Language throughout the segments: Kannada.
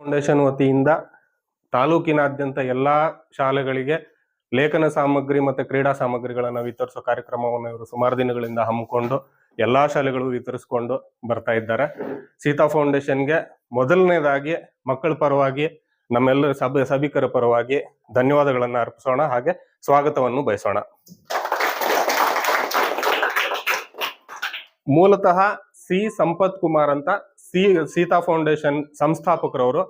ಫೌಂಡೇಶನ್ ವತಿಯಿಂದ ತಾಲೂಕಿನಾದ್ಯಂತ ಎಲ್ಲ ಶಾಲೆಗಳಿಗೆ ಲೇಖನ ಸಾಮಗ್ರಿ ಮತ್ತು ಕ್ರೀಡಾ ಸಾಮಗ್ರಿಗಳನ್ನು ವಿತರಿಸೋ ಕಾರ್ಯಕ್ರಮವನ್ನು ಇವರು ಸುಮಾರು ದಿನಗಳಿಂದ ಹಮ್ಮಿಕೊಂಡು ಎಲ್ಲ ಶಾಲೆಗಳು ವಿತರಿಸ್ಕೊಂಡು ಬರ್ತಾ ಇದ್ದಾರೆ. ಸೀತಾ ಫೌಂಡೇಶನ್ಗೆ ಮೊದಲನೇದಾಗಿ ಮಕ್ಕಳ ಪರವಾಗಿ, ನಮ್ಮೆಲ್ಲರ ಸಭೆ ಸಭಿಕರ ಪರವಾಗಿ ಧನ್ಯವಾದಗಳನ್ನು ಅರ್ಪಿಸೋಣ ಹಾಗೆ ಸ್ವಾಗತವನ್ನು ಬಯಸೋಣ. ಮೂಲತಃ ಸಿ ಸಂಪತ್ ಕುಮಾರ್ ಅಂತ ಸಿ, ಸೀತಾ ಫೌಂಡೇಶನ್ ಸಂಸ್ಥಾಪಕರವರು,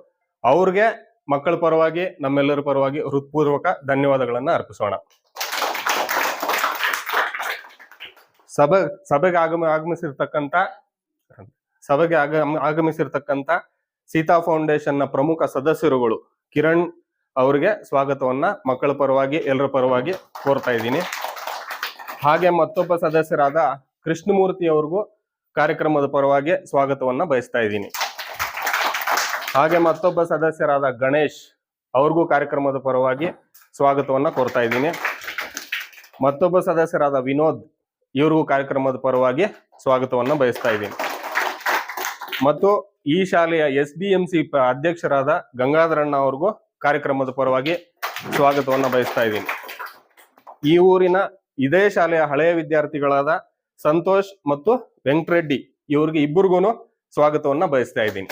ಅವ್ರಿಗೆ ಮಕ್ಕಳ ಪರವಾಗಿ, ನಮ್ಮೆಲ್ಲರ ಪರವಾಗಿ ಹೃತ್ಪೂರ್ವಕ ಧನ್ಯವಾದಗಳನ್ನ ಅರ್ಪಿಸೋಣ. ಸಭೆ, ಸಭೆಗೆ ಆಗಮ, ಆಗಮಿಸಿರ್ತಕ್ಕಂಥ, ಸಭೆಗೆ ಆಗ, ಆಗಮಿಸಿರ್ತಕ್ಕಂಥ ಸೀತಾ ಫೌಂಡೇಶನ್ನ ಪ್ರಮುಖ ಸದಸ್ಯರುಗಳು ಕಿರಣ್ ಅವರಿಗೆ ಸ್ವಾಗತವನ್ನ ಮಕ್ಕಳ ಪರವಾಗಿ, ಎಲ್ಲರ ಪರವಾಗಿ ಕೋರ್ತಾ ಇದ್ದೀನಿ. ಹಾಗೆ ಮತ್ತೊಬ್ಬ ಸದಸ್ಯರಾದ ಕೃಷ್ಣಮೂರ್ತಿ ಅವ್ರಿಗೂ ಕಾರ್ಯಕ್ರಮದ ಪರವಾಗಿ ಸ್ವಾಗತವನ್ನ ಬಯಸ್ತಾ ಇದ್ದೀನಿ. ಹಾಗೆ ಮತ್ತೊಬ್ಬ ಸದಸ್ಯರಾದ ಗಣೇಶ್ ಅವ್ರಿಗೂ ಕಾರ್ಯಕ್ರಮದ ಪರವಾಗಿ ಸ್ವಾಗತವನ್ನ ಕೋರ್ತಾ ಇದ್ದೀನಿ. ಮತ್ತೊಬ್ಬ ಸದಸ್ಯರಾದ ವಿನೋದ್ ಇವ್ರಿಗೂ ಕಾರ್ಯಕ್ರಮದ ಪರವಾಗಿ ಸ್ವಾಗತವನ್ನ ಬಯಸ್ತಾ ಇದ್ದೀನಿ. ಮತ್ತು ಈ ಶಾಲೆಯ ಎಸ್ ಡಿ ಎಂ ಸಿ ಅಧ್ಯಕ್ಷರಾದ ಗಂಗಾಧರಣ್ಣ ಅವ್ರಿಗೂ ಕಾರ್ಯಕ್ರಮದ ಪರವಾಗಿ ಸ್ವಾಗತವನ್ನ ಬಯಸ್ತಾ ಇದ್ದೀನಿ. ಈ ಊರಿನ ಇದೇ ಶಾಲೆಯ ಹಳೆಯ ವಿದ್ಯಾರ್ಥಿಗಳಾದ ಸಂತೋಷ್ ಮತ್ತು ವೆಂಕಟರೆಡ್ಡಿ ಇವ್ರಿಗೆ ಇಬ್ಬರಿಗೂ ಸ್ವಾಗತವನ್ನ ಬಯಸ್ತಾ ಇದ್ದೀನಿ.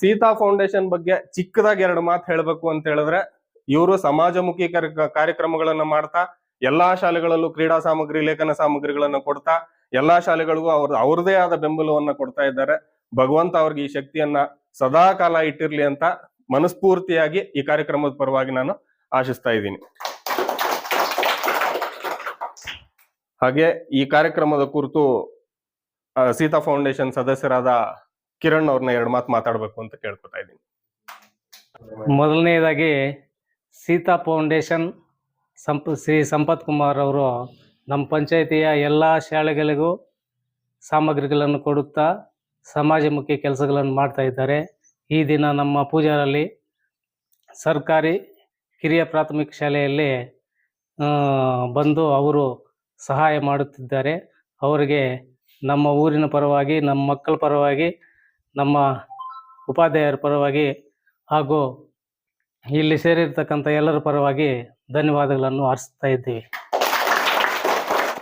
ಸೀತಾ ಫೌಂಡೇಶನ್ ಬಗ್ಗೆ ಚಿಕ್ಕದಾಗಿ ಎರಡು ಮಾತು ಹೇಳಬೇಕು ಅಂತ ಹೇಳಿದ್ರೆ, ಇವರು ಸಮಾಜಮುಖಿ ಕಾರ್ಯ- ಕಾರ್ಯಕ್ರಮಗಳನ್ನ ಮಾಡ್ತಾ, ಎಲ್ಲಾ ಶಾಲೆಗಳಲ್ಲೂ ಕ್ರೀಡಾ ಸಾಮಗ್ರಿ, ಲೇಖನ ಸಾಮಗ್ರಿಗಳನ್ನ ಕೊಡ್ತಾ, ಎಲ್ಲಾ ಶಾಲೆಗಳಿಗೂ ಅವ್ರ ಅವ್ರದೇ ಆದ ಬೆಂಬಲವನ್ನ ಕೊಡ್ತಾ ಇದ್ದಾರೆ. ಭಗವಂತ ಅವ್ರಿಗೆ ಈ ಶಕ್ತಿಯನ್ನ ಸದಾ ಕಾಲ ಇಟ್ಟಿರ್ಲಿ ಅಂತ ಮನಸ್ಫೂರ್ತಿಯಾಗಿ ಈ ಕಾರ್ಯಕ್ರಮದ ಪರವಾಗಿ ನಾನು ಆಶಿಸ್ತಾ ಇದ್ದೀನಿ. ಹಾಗೆ ಈ ಕಾರ್ಯಕ್ರಮದ ಕುರಿತು ಸೀತಾ ಫೌಂಡೇಶನ್ ಸದಸ್ಯರಾದ ಕಿರಣ್ ಅವ್ರನ್ನ ಎರಡು ಮಾತು ಮಾತಾಡಬೇಕು ಅಂತ ಕೇಳ್ಕೊತಾ ಇದ್ದೀನಿ. ಮೊದಲನೇದಾಗಿ ಸೀತಾ ಫೌಂಡೇಶನ್ ಸಂಪ, ಶ್ರೀ ಸಂಪತ್ ಕುಮಾರ್ ಅವರು ನಮ್ಮ ಪಂಚಾಯಿತಿಯ ಎಲ್ಲ ಶಾಲೆಗಳಿಗೂ ಸಾಮಗ್ರಿಗಳನ್ನು ಕೊಡುತ್ತಾ ಸಮಾಜಮುಖಿ ಕೆಲಸಗಳನ್ನು ಮಾಡ್ತಾ ಇದ್ದಾರೆ. ಈ ದಿನ ನಮ್ಮ ಪೂಜಾರಲ್ಲಿ ಸರ್ಕಾರಿ ಕಿರಿಯ ಪ್ರಾಥಮಿಕ ಶಾಲೆಯಲ್ಲಿ ಬಂದು ಅವರು ಸಹಾಯ ಮಾಡುತ್ತಿದ್ದಾರೆ. ಅವರಿಗೆ ನಮ್ಮ ಊರಿನ ಪರವಾಗಿ, ನಮ್ಮ ಮಕ್ಕಳ ಪರವಾಗಿ, ನಮ್ಮ ಉಪಾಧ್ಯಾಯರ ಪರವಾಗಿ ಹಾಗೂ ಇಲ್ಲಿ ಸೇರಿರ್ತಕ್ಕಂಥ ಎಲ್ಲರ ಪರವಾಗಿ ಧನ್ಯವಾದಗಳನ್ನು ಆರಿಸ್ತಾ ಇದ್ದೀವಿ.